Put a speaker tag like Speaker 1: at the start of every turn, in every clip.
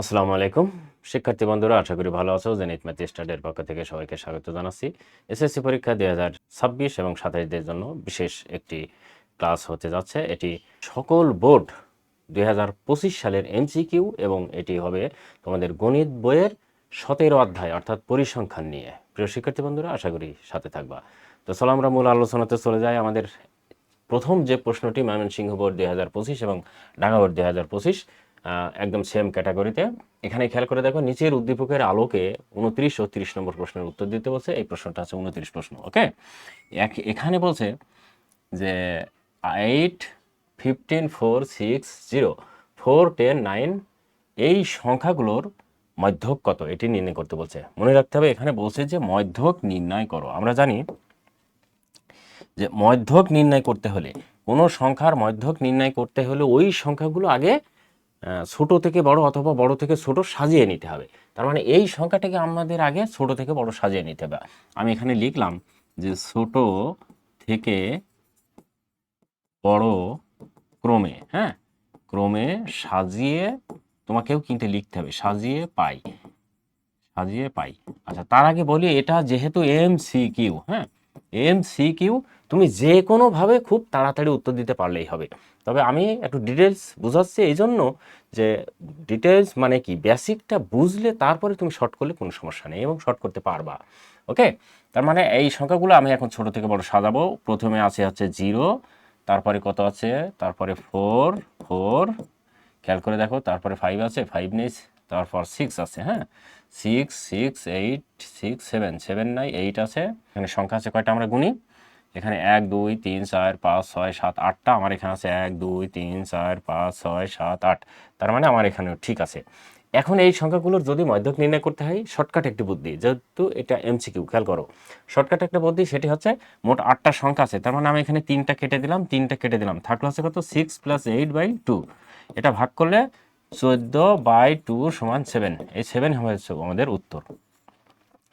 Speaker 1: আসসালামু আলাইকুম। শিক্ষার্থী বন্ধুরা, আশা করি ভালো আছো। জেনিত ম্যাথ স্টাডির পক্ষ থেকে সবাইকে স্বাগত জানাচ্ছি। এসএসসি পরীক্ষা দুই হাজার ছাব্বিশ এবং সাতাশদের জন্য বিশেষ একটি ক্লাস হতে যাচ্ছে। এটি সকল বোর্ড দুই হাজার পঁচিশ সালের এমসিকিউ এবং এটি হবে তোমাদের গণিত বইয়ের সতেরো অধ্যায়, অর্থাৎ পরিসংখ্যান নিয়ে। প্রিয় শিক্ষার্থী বন্ধুরা, আশা করি সাথে থাকবা। তো চলো আমরা মূল আলোচনাতে চলে যাই। আমাদের প্রথম যে প্রশ্নটি, ময়মনসিংহ বোর্ড দুই হাজার পঁচিশ এবং ঢাকা বোর্ড দুই হাজার পঁচিশ একদম সেম ক্যাটাগরিতে এখানে খেয়াল করে দেখো, নিচের উদ্দীপকের আলোকে উনত্রিশ ও তিরিশ নম্বর প্রশ্নের উত্তর দিতে বলছে। এই প্রশ্নটা আছে উনত্রিশ প্রশ্ন ওকে এক, এখানে বলছে যে eight fifteen four six zero four ten nine এই সংখ্যাগুলোর মধ্যক কত? এটি নির্ণয় করতে বলছে। মনে রাখতে হবে, এখানে বলছে যে মধ্যক নির্ণয় করো। আমরা জানি যে মধ্যক নির্ণয় করতে হলে, কোনো সংখ্যার মধ্যক নির্ণয় করতে হলে ওই সংখ্যাগুলো আগে ছোট থেকে বড় অথবা বড় থেকে ছোট সাজিয়ে নিতে হবে। তার মানে এই সংখ্যাটাকে আমাদের আগে ছোট থেকে বড় সাজিয়ে নিতে হবে। আমি এখানে লিখলাম যে ছোট থেকে বড় ক্রমে হ্যাঁ? ক্রমে সাজিয়ে তোমাকেও কিন্তু লিখতে হবে, সাজিয়ে পাই সাজিয়ে পাই। আচ্ছা তার আগে বলি এটা যেহেতু এম সি কিউ হ্যাঁ? এম সি কিউ তুমি যে কোনোভাবে খুব তাড়াতাড়ি উত্তর দিতে পারলেই হবে। তবে আমি একটু ডিটেলস বুঝাচ্ছি এই জন্য যে ডিটেলস মানে কি? বেসিকটা বুঝলে তারপরে তুমি শর্ট করলে কোনো সমস্যা নেই এবং শর্ট করতে পারবা। ওকে তার মানে এই সংখ্যাগুলো আমি এখন ছোট থেকে বড় সাজাবো। প্রথমে আছে হচ্ছে জিরো তারপরে কত আছে? তারপরে ফোর ফোর খেয়াল করে দেখো, তারপরে ফাইভ আছে ফাইভ নেই তারপর সিক্স আছে হ্যাঁ? Six six eight six seven seven নাই এইট আছে। এখানে সংখ্যা আছে কয়টা আমরা গুনি? এখানে এক, দুই, তিন, চার, পাঁচ, ছয়, সাত, আটটা আমার এখানে আছে। এক, দুই, তিন, চার, পাঁচ, ছয়, সাত, আট। তার মানে আমার এখানেও ঠিক আছে। এখন এই সংখ্যাগুলোর যদি মধ্যক নির্ণয় করতে হয়, শর্টকাট একটি বুদ্ধি, যেহেতু এটা এমসিকিউ খেয়াল করো। শর্টকাট একটা বুদ্ধি, সেটি হচ্ছে মোট আটটা সংখ্যা আছে। তার মানে আমি এখানে তিনটা কেটে দিলাম, তিনটা কেটে দিলাম। থাকল হচ্ছে কত? Six plus eight by two এটা ভাগ করলে চোদ্দ বাই টু সমান সেভেন এই সেভেন হয়েছে আমাদের উত্তর।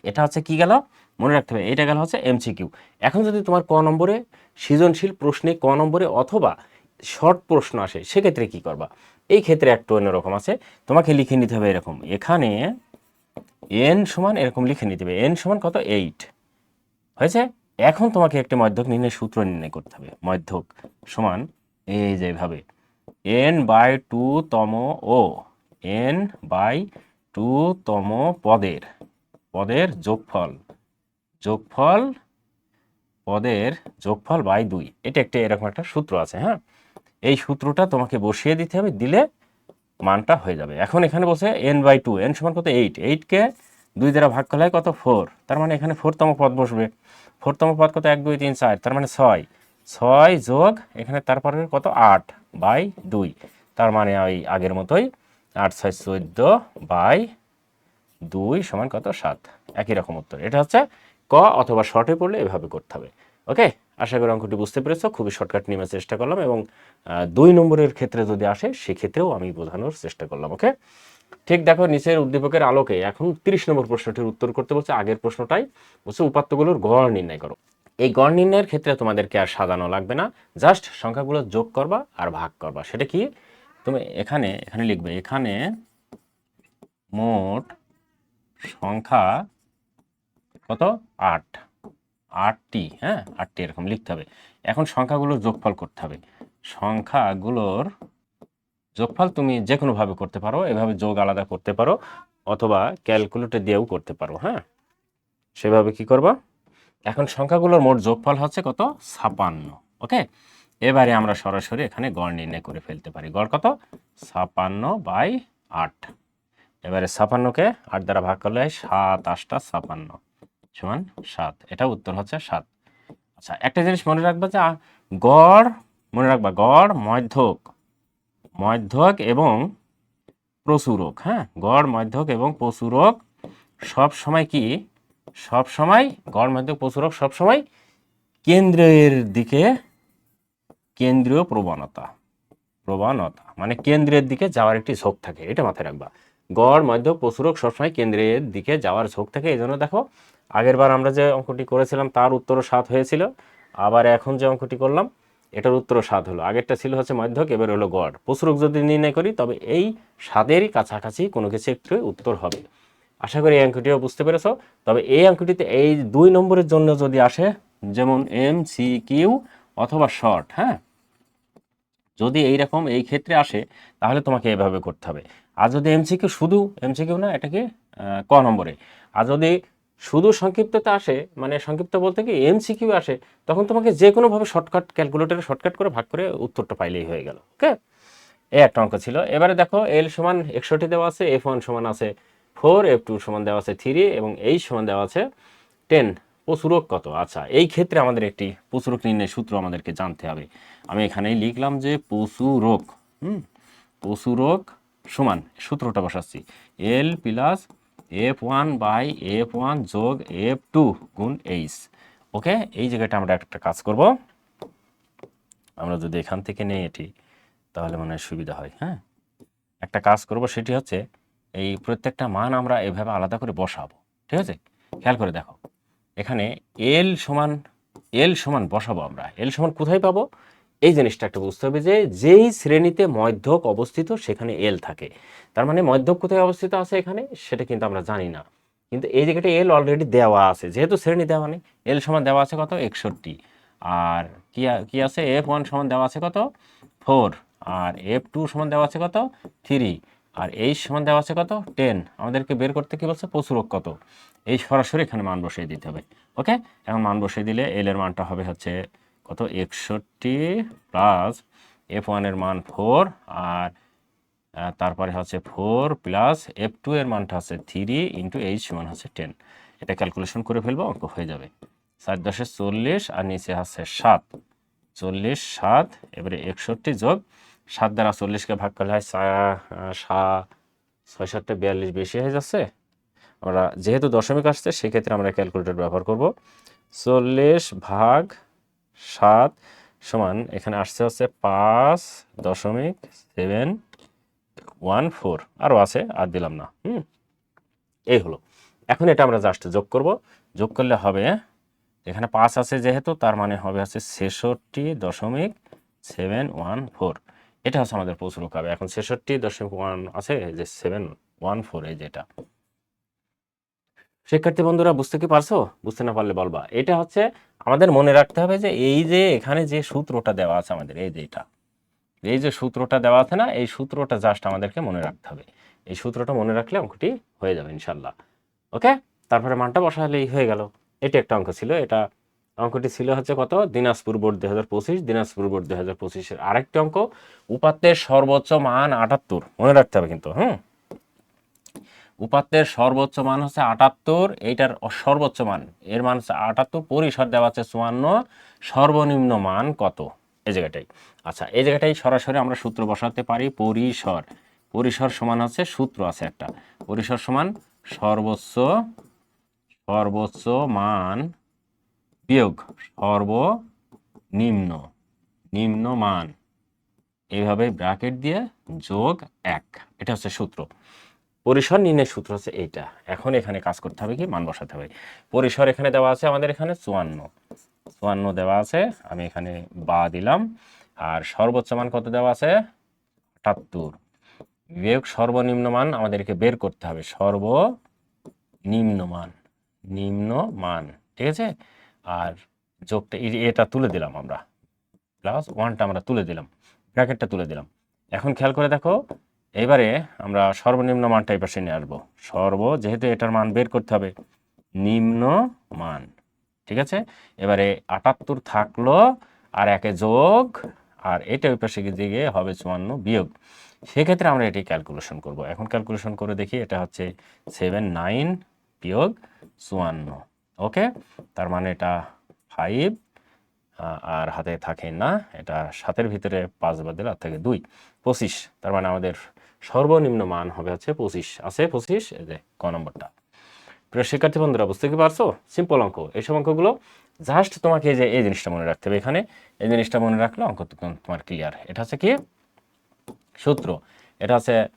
Speaker 1: এটা হচ্ছে কি গেল? মনে রাখতে হবে এটা গেল হচ্ছে এমসিকিউ এখন যদি তোমার ক নম্বরে সৃজনশীল প্রশ্নে ক নম্বরে অথবা শর্ট প্রশ্ন আসে, সেক্ষেত্রে কি করবা? এই ক্ষেত্রে একটু অন্যরকম আছে। তোমাকে লিখে নিতে হবে এরকম, এখানে এন সমান এরকম লিখে নিতে হবে এন সমান কত? এইট হয়েছে? এখন তোমাকে একটা মধ্যক নির্ণয় সূত্র নির্ণয় করতে হবে, মধ্যক সমান এই যেভাবে এন বাই টু তম ও এন বাই টু তম পদের পদের যোগফল। যোগফল পদের যোগফল বাই দুই। এটা একটা এরকম একটা সূত্র আছে হ্যাঁ? এই সূত্রটা তোমাকে বসিয়ে দিতে হবে, দিলে মানটা হয়ে যাবে। এখন এখানে বসে এন বাই টু এন সমান কত এইট এইটকে দুই দ্বারা ভাগ করলে কত ফোর তার মানে এখানে ফোরতম পদ বসবে। ফোরতম পদ কত এক, দুই, তিন, চার? তার মানে ছয়। ছয় যোগ এখানে তারপরে কত? আট বাই দুই। তার মানে ওই আগের মতোই আট, ছয়, চোদ্দ বাই দুই সমান কত? সাত। একই রকম উত্তর। এটা হচ্ছে ক অথবা শর্টে পড়লে এভাবে করতে হবে। ওকে? আশা করি অঙ্কটি বুঝতে পেরেছ। খুবই শর্টকাট নেওয়ার চেষ্টা করলাম এবং দুই নম্বরের ক্ষেত্রে যদি আসে, সেক্ষেত্রেও আমি বোঝানোর চেষ্টা করলাম, ওকে? ঠিক দেখো, নিচের উদ্দীপকের আলোকে এখন তিরিশ নম্বর প্রশ্নটির উত্তর করতে বলছে। আগের প্রশ্নটাই বলছে, উপাত্তগুলোর গড় নির্ণয় করো। এই গড় নির্ণয়ের ক্ষেত্রে তোমাদেরকে আর সাজানো লাগবে না। জাস্ট সংখ্যাগুলো যোগ করবা আর ভাগ করবা। সেটা কি? তুমি এখানে এখানে লিখবে, এখানে মোট সংখ্যা কত? আট। আটটি হ্যাঁ? আটটি এরকম লিখতে হবে। এখন সংখ্যাগুলোর যোগফল করতে হবে। সংখ্যাগুলোর যোগফল তুমি যে কোনোভাবে করতে পারো, এভাবে যোগ আলাদা করতে পারো, অথবা ক্যালকুলেটর দিয়েও করতে পারো হ্যাঁ? সেভাবে কি করবা? এখন সংখ্যাগুলোর মোট যোগফল হচ্ছে কত? ছাপান্ন ওকে এবারে আমরা সরাসরি এখানে গড় নির্ণয় করে ফেলতে পারি। গড় কত? ছাপান্ন বাই আট। এবারে ছাপান্নকে আট দ্বারা ভাগ করলে হয় সাত, আটটা, ছাপান্ন। সমান সাত। এটা উত্তর হচ্ছে সাত। আচ্ছা একটা জিনিস মনে রাখবা যে গড়, মনে রাখবা, গড়, মধ্যক। মধ্যক এবং প্রচুরক হ্যাঁ? গড়, মধ্যক এবং প্রচুরক সব সময় কি? সব সময় গড়, মধ্যক, প্রচুরক সব সময় কেন্দ্রের দিকে কেন্দ্রীয় প্রবণতা। প্রবণতা মানে কেন্দ্রের দিকে যাওয়ার একটি ঝোঁক থাকে। এটা মাথায় রাখবা। গড় মধ্য প্রচুরক সবসময় কেন্দ্রের দিকে যাওয়ার ঝোঁক থাকে। এই জন্য দেখো আগেরবার আমরা যে অঙ্কটি করেছিলাম, তার উত্তরও সাত হয়েছিল। আবার এখন যে অঙ্কটি করলাম, এটার উত্তর স্বাদ হলো। আগেরটা ছিল হচ্ছে মধ্যক, এবার হলো গড়। প্রচুরক যদি নির্ণয় করি, তবে এই স্বাদেরই কাছাকাছি কোনো কিছু একটু উত্তর হবে। আশা করি এই অঙ্কটিও বুঝতে পেরেছ। তবে এই অঙ্কটিতে এই দুই নম্বরের জন্য যদি আসে, যেমন এম সি কিউ অথবা শর্ট হ্যাঁ? যদি এই রকম এই ক্ষেত্রে আসে, তাহলে তোমাকে এভাবে করতে হবে। আর যদি এমসিকিউ শুধু এমসিকিউ না, এটাকে ক নম্বরে? আর যদি শুধু সংক্ষিপ্ততে আসে মানে সংক্ষিপ্ত বলতে কি এমসিকিউ আসে, তখন তোমাকে যে কোনোভাবে শর্টকাট ক্যালকুলেটরে শর্টকাট করে ভাগ করে উত্তরটা পাইলেই হয়ে গেল ওকে এ একটা অঙ্ক ছিল। এবারে দেখো এল সমান একষট্টি দেওয়া আছে এফ ওয়ান সমান আছে ফোর এফ টু সমান দেওয়া আছে থ্রি এবং এইচ সমান দেওয়া আছে টেন প্রচুরক কত? আচ্ছা এই ক্ষেত্রে আমাদের একটি প্রচুরক নির্ণয় সূত্র আমাদেরকে জানতে হবে। আমি এখানেই লিখলাম যে প্রচুরক, হুম? প্রচুরক সমান সূত্রটা বসাচ্ছি। L plus F one by F one যোগ এফ টু গুণ এইচ ওকে এই জায়গাটা আমরা একটা কাজ করব। আমরা যদি এখান থেকে নেই এটি, তাহলে মনে সুবিধা হয় হ্যাঁ? একটা কাজ করব, সেটি হচ্ছে এই প্রত্যেকটা মান আমরা এভাবে আলাদা করে বসাবো। ঠিক আছে? খেয়াল করে দেখো। এখানে এল সমান এল সমান বসাবো আমরা। এল সমান কোথায় পাবো? এই জিনিসটা একটা বুঝতে হবে যে যেই শ্রেণীতে মধ্যক অবস্থিত, সেখানে এল থাকে। তার মানে মধ্যক কোথায় অবস্থিত আছে এখানে? সেটা কিন্তু আমরা জানি না। কিন্তু এই জায়গাটা এল অলরেডি দেওয়া আছে। যেহেতু শ্রেণি দেওয়া নেই এল সমান দেওয়া আছে কত? একষট্টি। আর কি কি আছে? এফ ওয়ান সমান দেওয়া আছে কত? ফোর। আর এফ টু সমান দেওয়া আছে কত? থ্রি। আর এইচ সমান দেওয়া আছে কত? টেন। আমাদেরকে বের করতে কি বলছে? প্রচুরক কত? এই সরাসরি এখানে মান বসিয়ে দিতে হবে। ওকে? এখন মান বসিয়ে দিলে এল এর মানটা হবে হচ্ছে কত? একষট্টি প্লাস এফ ওয়ানের মান ফোর আর তারপরে হচ্ছে ফোর প্লাস এফ টু এর মানটা হচ্ছে থ্রি ইন্টু এইচ সমান হচ্ছে টেন এটা ক্যালকুলেশন করে ফেলব, অঙ্ক হয়ে যাবে। সাত দশে চল্লিশ আর নিচে হচ্ছে সাত। চল্লিশ, সাত, এবারে একষট্টি যোগ, সাত দ্বারা চল্লিশকে ভাগ করলে হয় ছয় সাতটা বিয়াল্লিশ, বেশি হয়ে যাচ্ছে। আমরা যেহেতু দশমিক আসছে, সেক্ষেত্রে আমরা ক্যালকুলেটর ব্যবহার করব। চল্লিশ ভাগ সাত সমান, এখানে আসছে হচ্ছে পাঁচ দশমিক সেভেন ওয়ান ফোর। আরও আছে, আর দিলাম না, হুম? এই হলো। এখন এটা আমরা জাস্ট যোগ করব। যোগ করলে হবে, এখানে পাঁচ আছে যেহেতু, তার মানে হবে হচ্ছে ছেষট্টি দশমিক সেভেন ওয়ান ফোর। এটা হচ্ছে আমাদের প্রচুর হবে এখন ছেষট্টি দশমিক ওয়ান আছে যে সেভেন ওয়ান ফোর, এই যেটা শিক্ষার্থী বন্ধুরা, বুঝতে কি পারছ? বুঝতে না পারলে বলবা। এটা হচ্ছে আমাদের মনে রাখতে হবে যে এই যে এখানে যে সূত্রটা দেওয়া আছে আমাদের, এই যে এটা, এই যে সূত্রটা দেওয়া আছে না, এই সূত্রটা জাস্ট আমাদেরকে মনে রাখতে হবে। এই সূত্রটা মনে রাখলে অঙ্কটি হয়ে যাবে ইনশাল্লাহ ওকে? তারপরে মানটা বসালেই হয়ে গেল। এটি একটা অঙ্ক ছিল। এটা অঙ্কটি ছিল হচ্ছে কত? দিনাজপুর বোর্ড দুই হাজার পঁচিশ, দিনাজপুর বোর্ড দুই হাজার পঁচিশের আরেকটি অঙ্ক। উপাত্তের সর্বোচ্চ মান আটাত্তর। মনে রাখতে হবে কিন্তু, হুম? উপাত্তের সর্বোচ্চ মান হচ্ছে আটাত্তর, এইটার সর্বোচ্চ মান, এর মান হচ্ছে আটাত্তর, পরিসর দেওয়া আছে চুয়ান্ন, সর্বনিম্ন মান কত? এই জায়গাটাই। আচ্ছা এই জায়গাটাই সরাসরি আমরা সূত্র বসাতে পারি, পরিসর। পরিসর সমান হচ্ছে সূত্র আছে একটা। পরিসর সমান সর্বোচ্চ সর্বোচ্চ মান বিয়োগ সর্বনিম্ন, নিম্ন মান। এইভাবে ব্র্যাকেট দিয়ে যোগ এক। এটা হচ্ছে সূত্র। পরিসর নির্ণয়ের সূত্র হচ্ছে এইটা। এখন এখানে কাজ করতে হবে কি? মান বসাতে হবে। পরিসর এখানে দেওয়া আছে আমাদের এখানে চুয়ান্ন। চুয়ান্ন দেওয়া আছে, আমি এখানে বা দিলাম। আর সর্বোচ্চ মান কত দেওয়া আছে? আটাত্তর বিয়োগ সর্বনিম্ন মান আমাদেরকে বের করতে হবে। সর্বনিম্ন মান। নিম্ন মান। ঠিক আছে? আর যোগটা এটা তুলে দিলাম আমরা। প্লাস ওয়ানটা আমরা তুলে দিলাম। ব্র্যাকেটটা তুলে দিলাম। এখন খেয়াল করে দেখো এবারে আমরা সর্বনিম্ন মানটা পাশে নিয়ে আসব। সর্ব, যেহেতু এটার মান বের করতে হবে, নিম্ন মান, ঠিক আছে? এবারে আটাত্তর থাকল, আর একে যোগ, আর এটা ওই পাশে দিকে হবে চুয়ান্ন বিয়োগ। সেক্ষেত্রে আমরা এটি ক্যালকুলেশন করব। এখন ক্যালকুলেশন করে দেখি, এটা হচ্ছে সেভেন নাইন বিয়োগ চুয়ান্ন, ওকে? তার মানে এটা ফাইভ আর হাতে থাকে না, এটা সাতের ভিতরে পাঁচ বাদ দিলে আর থাকে দুই, পঁচিশ। তার মানে আমাদের সর্বনিম্ন মান হবে হচ্ছে পঁচিশ। আছে পঁচিশ? এই যে ক নম্বরটা। প্রিয় শিক্ষার্থী বন্ধুরা বুঝতে কি পারছ? সিম্পল অঙ্ক। এইসব অঙ্কগুলো জাস্ট তোমাকে এই যে এই জিনিসটা মনে রাখতে হবে এখানে। এই জিনিসটা মনে রাখলে অঙ্ক তোমার ক্লিয়ার এটা হচ্ছে কি? সূত্র। এটা আহ,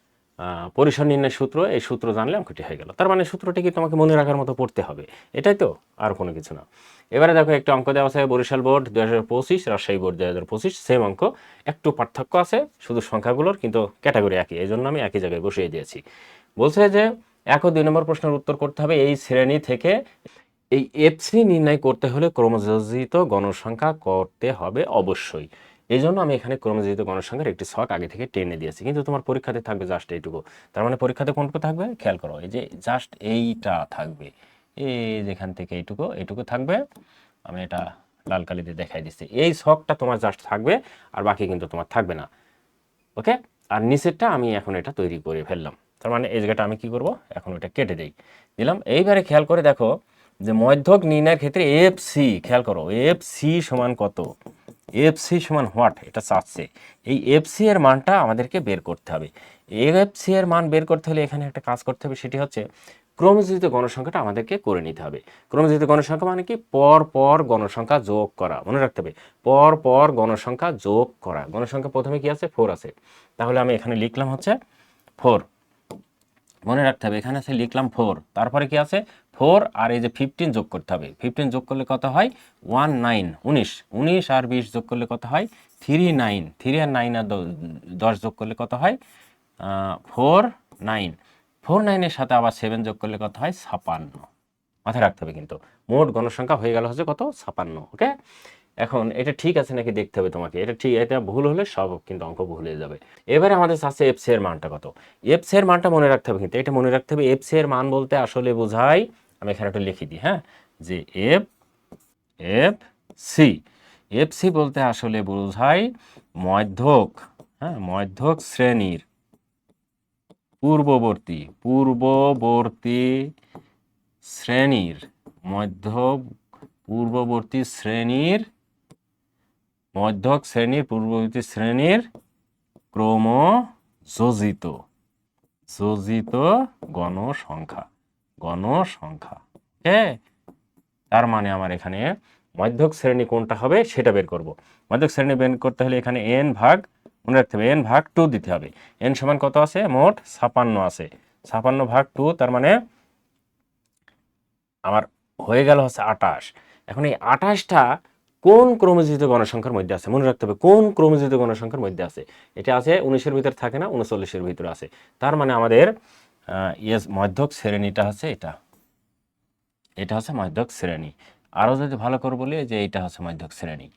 Speaker 1: পরিসর নির্ণয় সূত্র, এই সূত্র জানলে অঙ্কটি হয়ে গেল। তার মানে সূত্রটি কি তোমাকে মনে রাখার মতো পড়তে হবে। এটাই তো, আর কোনো কিছু না। এবারে দেখো, একটা অঙ্ক দেওয়া আছে, বরিশাল বোর্ড দু হাজার পঁচিশ, রাজশাহী বোর্ড দু হাজার পঁচিশ সেম অঙ্ক। একটু পার্থক্য আছে, শুধু সংখ্যাগুলোর, কিন্তু ক্যাটাগরি একই। এই জন্য আমি একই জায়গায় বসিয়ে দিয়েছি। বলছে যে, এক দুই নম্বর প্রশ্নের উত্তর করতে হবে এই শ্রেণি থেকে। এই এফসি নির্ণয় করতে হলে ক্রমযোজিত গণসংখ্যা করতে হবে অবশ্যই। এই জন্য আমি এখানে ক্রমযোজিত গণসংখ্যার একটি শখ আগে থেকে টেনে দিয়েছি। কিন্তু তোমার পরীক্ষাতে থাকবে জাস্ট এইটুকু। তার মানে পরীক্ষাতে কোনটুকু থাকবে? খেয়াল করো, এই যে জাস্ট এইটা থাকবে। এই যেখান থেকে এইটুকু এইটুকু থাকবে। আমি এটা লাল কালি দিয়ে দেখাই দিচ্ছি। এই শখটা তোমার জাস্ট থাকবে, আর বাকি কিন্তু তোমার থাকবে না। ওকে? আর নিচেরটা আমি এখন এটা তৈরি করে ফেললাম। তার মানে এই জায়গাটা আমি কি করব? এখন ওটা কেটে দেই। দিলাম। এইবারে খেয়াল করে দেখো যে মধ্যক নির্ণয়ের ক্ষেত্রে এফ সি খেয়াল করো এফ সি সমান কত? এফ সি সমান হোয়াট এটা চাচ্ছে। এই এফ সি এর মানটা আমাদেরকে বের করতে হবে। এফ সি এর মান বের করতে হলে এখানে একটা কাজ করতে হবে, সেটি হচ্ছে ক্রমযোজিত গণসংখ্যাটা আমাদেরকে করে নিতে হবে। ক্রমযোজিত গণসংখ্যা মানে কি? পর পর গণসংখ্যা যোগ করা। মনে রাখতে হবে, পর পর গণসংখ্যা যোগ করা। গণসংখ্যা প্রথমে কি আছে? ফোর আছে। তাহলে আমি এখানে লিখলাম হচ্ছে ফোর মনে রাখতে হবে, এখানে আছে লিখলাম ফোর তারপরে কি আছে? ফোর আর এই যে ফিফটিন যোগ করতে হবে। ফিফটিন যোগ করলে কত হয়? ওয়ান নাইন উনিশ। উনিশ আর বিশ যোগ করলে কত হয়? থ্রি নাইন থ্রি আর নাইন আর দশ যোগ করলে কত হয়? ফোর নাইন ফোর নাইনের সাথে আবার সেভেন যোগ করলে কত হয়? ছাপান্ন। মাথায় রাখতে হবে কিন্তু। মোট গণসংখ্যা হয়ে গেল হচ্ছে কত? ছাপান্ন ওকে এখন এটা ঠিক আছে নাকি দেখতে হবে তোমাকে? এটা ঠিক, এটা ভুল হলে সব কিন্তু অঙ্ক ভুল হয়ে যাবে। এবারে আমাদের আছে এফ এর মানটা কত? এফ এর মানটা মনে রাখতে হবে কিন্তু, এটা মনে রাখতে হবে এফ এর মান বলতে আসলে বোঝায়, আমি এখানে একটু লিখে দিই হ্যাঁ? যে F F C F C বলতে আসলে বোঝায় মধ্যক হ্যাঁ? মধ্যক শ্রেণির পূর্ববর্তী পূর্ববর্তী শ্রেণির মধ্য পূর্ববর্তী শ্রেণির মধ্যক শ্রেণির পূর্ববর্তী শ্রেণির ক্রম যোজিত যোজিত গণসংখ্যা গণসংখ্যা, ওকে? তার মানে আমার এখানে মধ্যক শ্রেণি কোনটা হবে সেটা বের করব। মধ্যক শ্রেণি বের করতে হলে এখানে এন ভাগ, মনে রাখতে হবে এন ভাগ টু দিতে হবে। এন সমান কত আছে? মোট ছাপান্ন আছে। ছাপান্ন ভাগ টু তার মানে আমার হয়ে গেল হচ্ছে আটাশ এখন এই আটাশটা কোন ক্রমযোজিত গণসংখ্যার মধ্যে আছে? মনে রাখতে হবে, কোন ক্রমযোজিত গণসংখ্যার মধ্যে আছে? এটা আছে উনিশের ভিতরে থাকে না, উনচল্লিশের ভিতরে আছে। তার মানে আমাদের ইয়েস, মধ্যক শ্রেণীটা হচ্ছে এটা। এটা হচ্ছে মধ্যক শ্রেণি। আরও যদি ভালো করে বলি, যে এটা হচ্ছে মধ্যক শ্রেণি।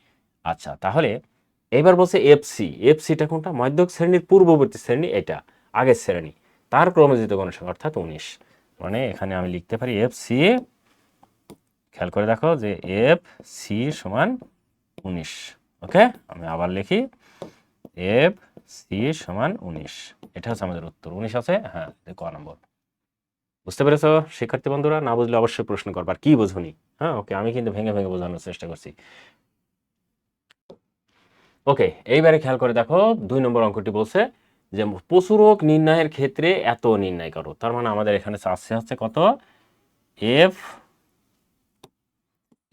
Speaker 1: আচ্ছা তাহলে এবার বলছে এফসি এফসিটা কোনটা? মধ্যক শ্রেণির পূর্ববর্তী শ্রেণি এটা, আগের শ্রেণি। তার ক্রমযোজিত গণসংখ্যা, অর্থাৎ উনিশ। মানে এখানে আমি লিখতে পারি এফ সি খেয়াল করে দেখো যে এফ সি সমান উনিশ। ওকে? আমি আবার লিখি। এফ সি সমান উনিশ। এটা হচ্ছে আমাদের উত্তর। উনিশ আছে? হ্যাঁ ক নম্বর। বুঝতে পেরেছ? শিক্ষার্থী বন্ধুরা, না বুঝলে অবশ্যই প্রশ্ন করবার কি বোঝনি? হ্যাঁ ওকে, আমি কিন্তু ভেঙে ভেঙে বোঝানোর চেষ্টা করছি। ওকে, এইবারে খেয়াল করে দেখো, দুই নম্বর অঙ্কটি বলছে যে প্রচুরক নির্ণয়ের ক্ষেত্রে এত নির্ণয় করো। তার মানে আমাদের এখানে চাচ্ছে হচ্ছে কত? F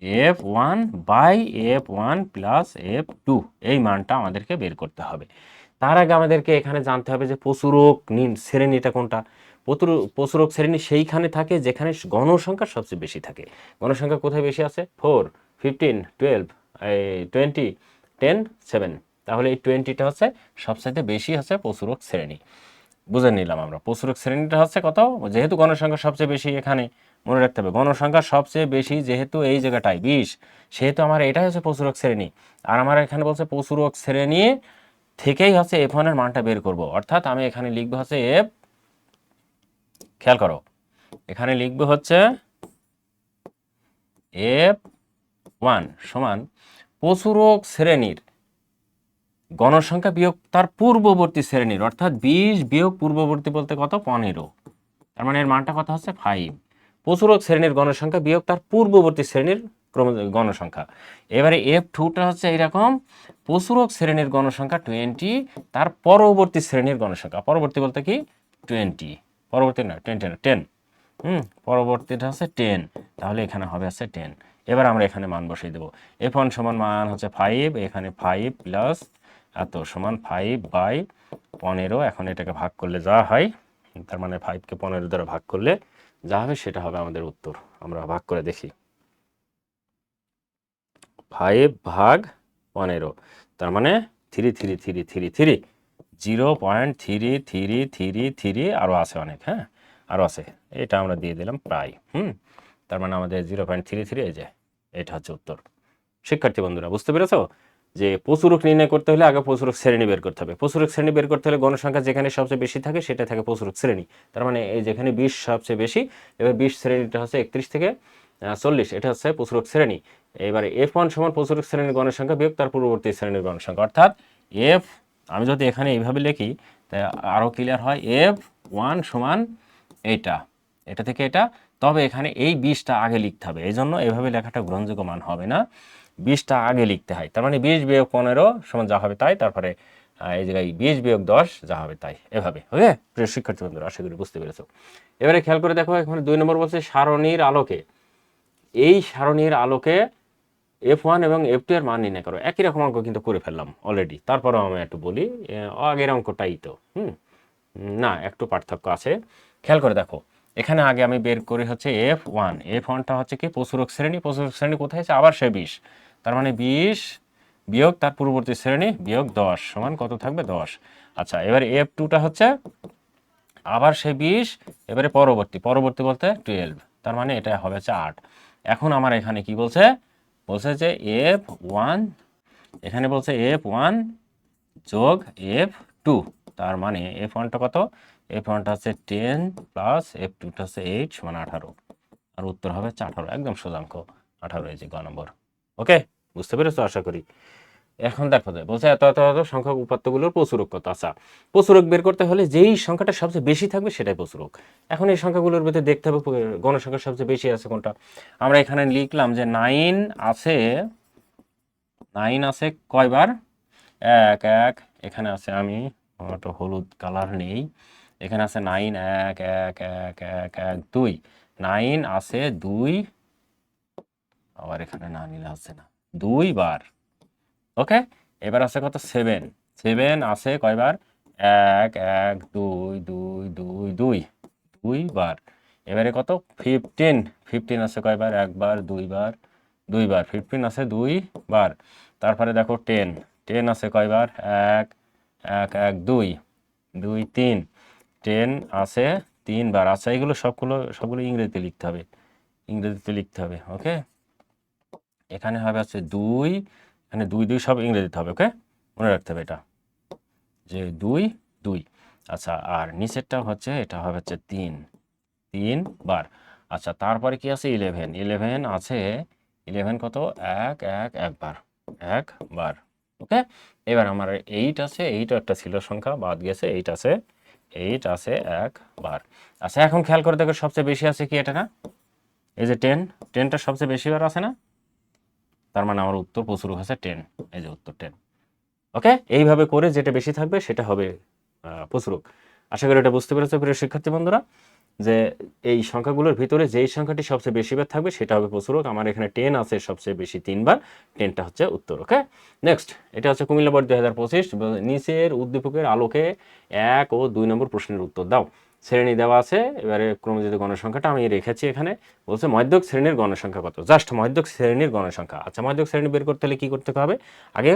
Speaker 1: F one by F one plus F two এই মানটা আমাদেরকে বের করতে হবে। তার আগে আমাদেরকে এখানে জানতে হবে যে প্রচুরক নিন শ্রেণীটা কোনটা? প্রচুর- প্রচুরক শ্রেণি সেইখানে থাকে যেখানে গণসংখ্যা সবচেয়ে বেশি থাকে। গণসংখ্যা কোথায় বেশি আছে? Four fifteen twelve twenty ten seven তাহলে এই টোয়েন্টিটা হচ্ছে সবচাইতে বেশি হচ্ছে প্রচুরক শ্রেণি। বুঝে নিলাম আমরা। প্রচুরক শ্রেণীটা হচ্ছে কত? যেহেতু গণসংখ্যা সবচেয়ে বেশি এখানে মনে রাখতে হবে। গণসংখ্যা সবচেয়ে বেশি যেহেতু এই জায়গাটায়, বিশ। সেহেতু আমার এটাই হচ্ছে প্রচুরক শ্রেণি। আর আমার এখানে বলছে প্রচুরক শ্রেণি থেকেই হচ্ছে এফ ওয়ানের মানটা বের করব। অর্থাৎ আমি এখানে লিখব হচ্ছে এফ খেয়াল করো, এখানে লিখব হচ্ছে এফ ওয়ান সমান প্রচুরক শ্রেণির গণসংখ্যা বিয়োগ তার পূর্ববর্তী শ্রেণির, অর্থাৎ বিশ বিয়োগ পূর্ববর্তী বলতে কত? পনেরো। তার মানে এর মানটা কথা হচ্ছে? ফাইভ প্রচুরক শ্রেণির গণসংখ্যা বিয়োগ তার পূর্ববর্তী শ্রেণির ক্রম গণসংখ্যা। এবারে এফ টুটা হচ্ছে এইরকম, প্রচুরক শ্রেণির গণসংখ্যা টোয়েন্টি তার পরবর্তী শ্রেণির গণসংখ্যা। পরবর্তী বলতে কি? টোয়েন্টি পরবর্তী না টোয়েন্টি না টেন হুম, পরবর্তীটা হচ্ছে টেন তাহলে এখানে হবে হচ্ছে টেন এবার আমরা এখানে মান বসিয়ে দেবো। এফ ওয়ান সমান মান হচ্ছে ফাইভ এখানে ফাইভ প্লাস এত সমান ফাইভ বাই পনেরো, এখন এটাকে ভাগ করলে যা হয়, তার মানে ফাইভকে পনেরো দ্বারা ভাগ করলে যা হবে সেটা হবে আমাদের উত্তর। আমরা ভাগ করে দেখি। ফাইভ ভাগ পনেরো, তার মানে three three three three three zero point three three three three আরও আছে অনেক হ্যাঁ? আরও আছে, এটা আমরা দিয়ে দিলাম প্রায়, হুম? তার মানে আমাদের জিরো পয়েন্ট থ্রি থ্রি এই যে, এটা হচ্ছে উত্তর। শিক্ষার্থী বন্ধুরা, বুঝতে পেরেছ? যে প্রচুরক নির্ণয় করতে হলে আগে প্রচুরক শ্রেণি বের করতে হবে। প্রচুরক শ্রেণি বের করতে হলে গণসংখ্যা যেখানে সবচেয়ে বেশি থাকে সেটা থাকে প্রচুরক শ্রেণি। তার মানে এই যেখানে বিশ সবচেয়ে বেশি, এবার বিশ শ্রেণীটা হচ্ছে একত্রিশ থেকে চল্লিশ, এটা হচ্ছে প্রচুরক শ্রেণি। এবারে এফ ওয়ান সমান প্রচুরক শ্রেণির গণসংখ্যা বিয়োগ তার পূর্ববর্তী শ্রেণির গণসংখ্যা। অর্থাৎ এফ আমি যদি এখানে এইভাবে লিখি তাই আরও ক্লিয়ার হয় এফ ওয়ান সমান এটা এটা থেকে এটা, তবে এখানে এই বিশটা আগে লিখতে হবে। এই জন্য এভাবে লেখাটা গ্রহণযোগ্য মান হবে না। বিশটা আগে লিখতে হয়। তার মানে বিশ বিয়োগ পনেরো সমান যা হবে তাই, তারপরে এই জায়গায় বিশ বিয়োগ দশ যা হবে তাই। এভাবে, ওকে? প্রিয় শিক্ষার্থী বন্ধুরা, আশা করি বুঝতে পেরেছ। এবারে খেয়াল করে দেখো, এখানে দুই নম্বর বলছে সারণীর আলোকে। এই সারণীর আলোকে এফ ওয়ান এবং এফ টু এর মান নির্ণয় করো। একই রকম অঙ্ক কিন্তু করে ফেললাম অলরেডি তারপরেও আমি একটু বলি আগের অঙ্কটাই তো, হুম? না, একটু পার্থক্য আছে। খেয়াল করে দেখো, এখানে আগে আমি বের করি হচ্ছে এফ ওয়ান এফ ওয়ানটা হচ্ছে কি, প্রচুরক শ্রেণি প্রচুরক শ্রেণি কোথায় আছে? আবার সে বিশ। তার মানে বিশ বিয়োগ তার পূর্ববর্তী শ্রেণি বিয়োগ দশ সমান কত থাকবে দশ। আচ্ছা এবার এফ টুটা হচ্ছে আবার সে বিশ, এবারে পরবর্তী পরবর্তী বলতে টুয়েলভ তার মানে এটা হবে হচ্ছে আট। এখন আমার এখানে কি বলছে? বলছে যে এফ ওয়ান এখানে বলছে এফ ওয়ান যোগ এফ টু তার মানে এফ ওয়ানটা কত? এফ ওয়ানটা হচ্ছে টেন প্লাস এফ টুটা হচ্ছে এইট সমান আঠারো। আর উত্তর হবে হচ্ছে আঠারো, একদম সোজাঙ্ক। আঠারো এই যে গ নম্বর। ওকে বুঝতে পেরেছ? আশা করি। এখন দেখো যায় বলছে এত এত এত সংখ্যক উপাত্তগুলোর প্রচুরক কত? আচ্ছা প্রচুরক বের করতে হলে যেই সংখ্যাটা সবচেয়ে বেশি থাকবে সেটাই প্রচুরক এখন এই সংখ্যাগুলোর ভিতরে দেখতে হবে গণসংখ্যা সবচেয়ে বেশি আছে কোনটা? আমরা এখানে লিখলাম যে নাইন আছে নাইন আছে কয়বার? এক এক, এখানে আছে আমি তো হলুদ কালার নেই। এখানে আছে নাইন এক এক এক এক এক, দুই। নাইন আছে দুই আবার এখানে না নিলে আছে না। দুই বার ওকে? এবার আছে কত? সেভেন। সেভেন আছে কয়বার? এক এক, দুই দুই দুই দুই। দুই বার এবারে কত? ফিফটিন। ফিফটিন আছে কয়বার? একবার, দুইবার দুইবার। ফিফটিন আছে দুই বার তারপরে দেখো টেন। টেন আছে কয়বার? এক এক এক, দুই দুই, তিন। টেন আছে তিনবার। আচ্ছা এগুলো সবগুলো সবগুলো ইংরেজিতে লিখতে হবে। ইংরেজিতে লিখতে হবে, ওকে? এখানে হবে হচ্ছে দুই, এখানে দুই দুই সব ইংরেজিতে হবে, ওকে? মনে রাখতে হবে এটা। যে দুই দুই। আচ্ছা আর নিচেরটা হচ্ছে, এটা হবে হচ্ছে তিন। তিন বার। আচ্ছা তারপরে কি আছে? ইলেভেন। ইলেভেন আছে, ইলেভেন কত? এক এক একবার একবার ওকে? এবার আমার এইট আছে এইট একটা ছিল সংখ্যা, বাদ গেছে, এইট আছে এইট আছে একবার আচ্ছা এখন খেয়াল করে দেখো, সবচেয়ে বেশি আছে কি এটা না? এই যে টেন টেনটা সবচেয়ে বেশি বার আছে না? তার মানে আমার উত্তর প্রচুর আছে টেন এই যে উত্তর টেন ওকে এইভাবে করে যেটা বেশি থাকবে সেটা হবে প্রচুরক আশা করি এটা বুঝতে পেরেছ, প্রিয় শিক্ষার্থী বন্ধুরা, যে এই সংখ্যাগুলোর ভিতরে যেই সংখ্যাটি সবচেয়ে বেশি বার থাকবে সেটা হবে প্রচুরক আমার এখানে টেন আছে সবচেয়ে বেশি তিনবার টেনটা হচ্ছে উত্তর ওকে নেক্সট এটা হচ্ছে কুমিল্লা বোর্ড দুই হাজার পঁচিশ, নিচের উদ্দীপকের আলোকে এক ও দুই নম্বর প্রশ্নের উত্তর দাও। শ্রেণি দেওয়া আছে, এবারে ক্রমজিত গণসংখ্যাটা আমি রেখেছি এখানে। বলছে মধ্যক শ্রেণির গণসংখ্যা কত? জাস্ট মধ্যক শ্রেণির গণসংখ্যা। আচ্ছা মধ্যক শ্রেণি বের করতে হলে কি করতে হবে? আগে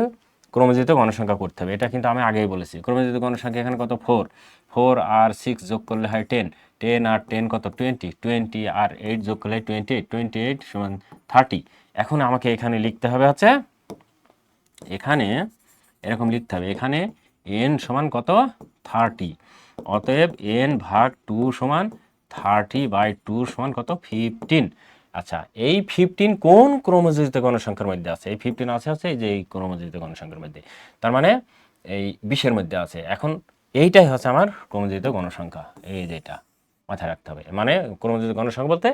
Speaker 1: ক্রমজিত গণসংখ্যা করতে হবে। এটা কিন্তু আমি আগেই বলেছি। ক্রমজিত গণসংখ্যা এখানে কত? ফোর ফোর আর সিক্স যোগ করলে হয় টেন টেন আর টেন কত? টোয়েন্টি টোয়েন্টি আর এইট যোগ করলে টোয়েন্টি এইট টোয়েন্টি এইট সমান থার্টি এখন আমাকে এখানে লিখতে হবে হচ্ছে, এখানে এরকম লিখতে হবে। এখানে এন সমান কত? থার্টি অতএব এন ভাগ টু সমান থার্টি বাই টু সমান কত? ফিফটিন আচ্ছা এই ফিফটিন কোন ক্রমযোজিত গণসংখ্যার মধ্যে আছে? এই ফিফটিন আছে আছে এই যে এই ক্রমযোজিত গণসংখ্যার মধ্যে। তার মানে এই বিশের মধ্যে আছে। এখন এইটাই হচ্ছে আমার ক্রমযোজিত গণসংখ্যা এই যেটা মাথায় রাখতে হবে। মানে ক্রমযোজিত গণসংখ্যা বলতে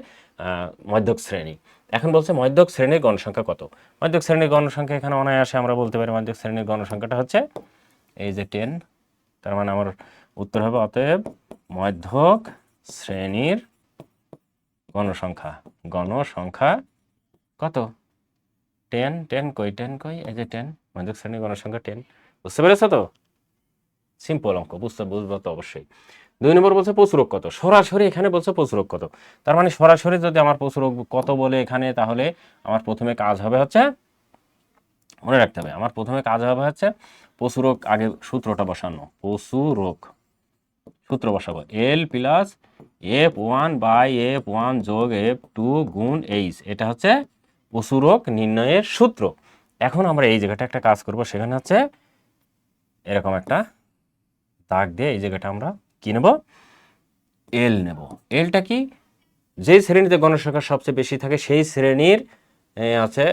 Speaker 1: মধ্যক শ্রেণি। এখন বলছে মধ্যক শ্রেণির গণসংখ্যা কত? মধ্যক শ্রেণির গণসংখ্যা এখানে অনায়াসে আমরা বলতে পারি মধ্যক শ্রেণির গণসংখ্যাটা হচ্ছে এই যে টেন তার মানে আমার উত্তর হবে অতএব মধ্যক শ্রেণির গণসংখ্যা। গণসংখ্যা কত? টেন টেন কই টেন কই? এই যে টেন, মধ্যক শ্রেণির গণসংখ্যা টেন। বুঝতে পেরেছ তো? সিম্পল অঙ্ক, বুঝতে, বুঝব তো অবশ্যই। দুই নম্বর বলছে প্রচুরক কত? সরাসরি এখানে বলছে প্রচুরক কত? তার মানে সরাসরি যদি আমার প্রচুরক কত বলে এখানে, তাহলে আমার প্রথমে কাজ হবে হচ্ছে, মনে রাখতে হবে, আমার প্রথমে কাজ হবে হচ্ছে প্রচুরক আগে সূত্রটা বসানো, প্রচুরক। সূত্র বসাবো। L plus F one by F one যোগ এফ টু গুণ এইচ এটা হচ্ছে প্রচুরক নির্ণয়ের সূত্র। এখন আমরা এই জায়গাটা একটা কাজ করব, সেখানে হচ্ছে এরকম একটা দাগ দিয়ে এই জায়গাটা আমরা কি নেব? এল নেব। এলটা কি? যেই শ্রেণীতে গণসংখ্যা সবচেয়ে বেশি থাকে, সেই শ্রেণির আছে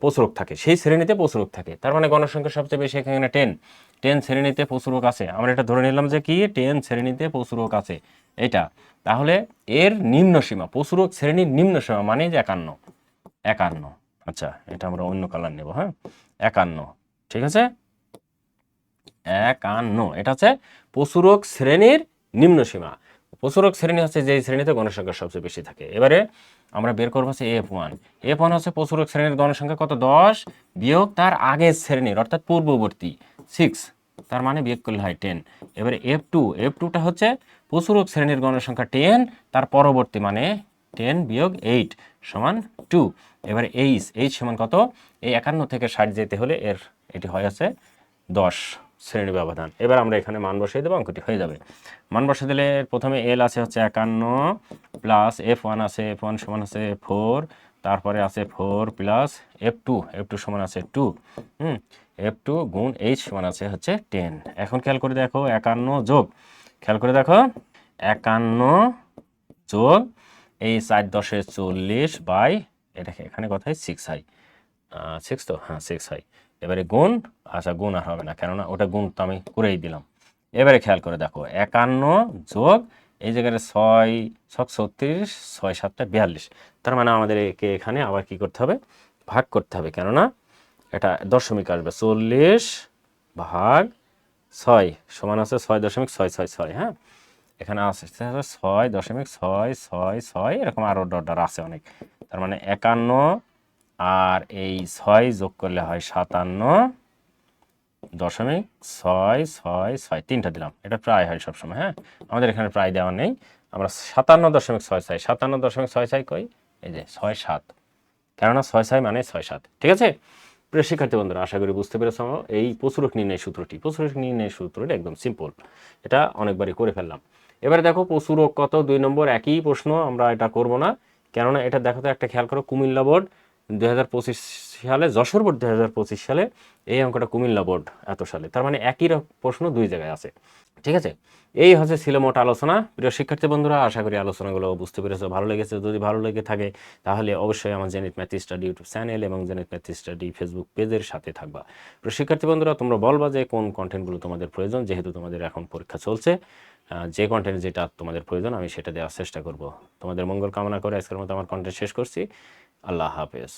Speaker 1: প্রচুরক থাকে। সেই শ্রেণীতে প্রচুরক থাকে। তার মানে গণসংখ্যা সবচেয়ে বেশি এখানে টেন টেন শ্রেণীতে প্রচুরক আছে। আমরা এটা ধরে নিলাম যে কি? টেন শ্রেণীতে প্রচুরক আছে। এটা। তাহলে এর নিম্ন সীমা প্রচুরক শ্রেণির নিম্ন সীমা মানে যে একান্ন। একান্ন। আচ্ছা এটা আমরা অন্য কালার নেব হ্যাঁ? একান্ন। ঠিক আছে? একান্ন। এটা হচ্ছে প্রচুরক শ্রেণির নিম্ন সীমা। প্রচুরক শ্রেণি হচ্ছে যে শ্রেণীতে গণসংখ্যা সবচেয়ে বেশি থাকে। এবারে আমরা বের করব হচ্ছে এফ ওয়ান এফ ওয়ান হচ্ছে প্রচুরক শ্রেণির গণসংখ্যা কত? দশ। বিয়োগ তার আগের শ্রেণির, অর্থাৎ পূর্ববর্তী সিক্স তার মানে বিয়োগ করলে হয় টেন এবারে এফ টু এফ টুটা হচ্ছে প্রচুরক শ্রেণির গণসংখ্যা টেন তার পরবর্তী মানে টেন বিয়োগ এইট সমান টু এবারে এইচ এইচ সমান কত? এই একান্ন থেকে ষাট যেতে হলে এর, এটি হয় আছে দশ। শ্রেণি ব্যবধান। এবার আমরা এখানে মান বসিয়ে দেবো, অঙ্কটি হয়ে যাবে। মান বসিয়ে দিলে প্রথমে এল আছে হচ্ছে একান্ন প্লাস এফ ওয়ান আছে এফ ওয়ান সমান আছে ফোর তারপরে আছে four plus F two F two সমান আছে টু হুম? এফ টু গুণ এইচ সমান আছে হচ্ছে টেন এখন খেয়াল করে দেখো, একান্ন যোগ, খেয়াল করে দেখো, একান্ন যোগ এই চার দশে চল্লিশ বাই, এটাকে এখানে কথায় সিক্স হাই। সিক্স তো? হ্যাঁ সিক্স হাই। এবারে গুণ আচ্ছা গুণ আর হবে না, কেননা ওটা গুণ তো আমি করেই দিলাম। এবারে খেয়াল করে দেখো, একান্ন যোগ, এই জায়গায় ছয়, ছক ছত্রিশ, ছয় সাতটা বিয়াল্লিশ। তার মানে আমাদের একে এখানে আবার কি করতে হবে? ভাগ করতে হবে, কেননা এটা দশমিক আসবে। চল্লিশ ভাগ ছয় সমান আছে ছয় দশমিক ছয় ছয় ছয় হ্যাঁ? এখানে আছে, ছয় দশমিক ছয় ছয় ছয়, এরকম আরও ডটার আছে অনেক। তার মানে একান্ন আর এই ছয় যোগ করলে হয় সাতান্ন দশমিক ছয় ছয় ছয়। তিনটা দিলাম। এটা প্রায় হয় সবসময় হ্যাঁ? আমাদের এখানে প্রায় দেওয়া নেই। আমরা সাতান্ন দশমিক ছয় ছয়, সাতান্ন দশমিক ছয় ছয় কই? এই যে ছয় সাত। কেননা ছয় ছয় মানে ছয় সাত। ঠিক আছে? প্রিয় শিক্ষার্থী বন্ধুরা, আশা করি বুঝতে পেরেছ এই প্রচুরক নির্ণয় সূত্রটি। প্রচুরক নির্ণয় সূত্রটি একদম সিম্পল এটা অনেকবারই করে ফেললাম। এবারে দেখো প্রচুরক কত? দুই নম্বর একই প্রশ্ন, আমরা এটা করব না। কেননা এটা দেখো তো একটা খেয়াল করো, কুমিল্লা বোর্ড দুই সালে, যশোর বোর্ড দুই সালে এই অঙ্কটা কুমিল্লা বোর্ড এত সালে। তার মানে একই প্রশ্ন দুই জায়গায় আছে। ঠিক আছে? এই হচ্ছে ছিল মোট আলোচনা। প্রিয় শিক্ষার্থী বন্ধুরা, আশা করি আলোচনাগুলো বুঝতে পেরেছ। ভালো লেগেছে? যদি ভালো লেগে থাকে, তাহলে অবশ্যই আমার Zenit math study YouTube channel এবং জেনিত ম্যাথ স্টাডি ফেসবুক পেজের সাথে থাকবা। প্রিয় শিক্ষার্থী বন্ধুরা, তোমরা বলবা যে কোন কন্টেন্টগুলো তোমাদের প্রয়োজন, যেহেতু তোমাদের এখন পরীক্ষা চলছে। যে কন্টেন্ট যেটা তোমাদের প্রয়োজন, আমি সেটা দেওয়ার চেষ্টা করব। তোমাদের মঙ্গল কামনা করে আজকের মতো আমার কন্টেন্ট শেষ করছি। আল্লাহ হাফেজ।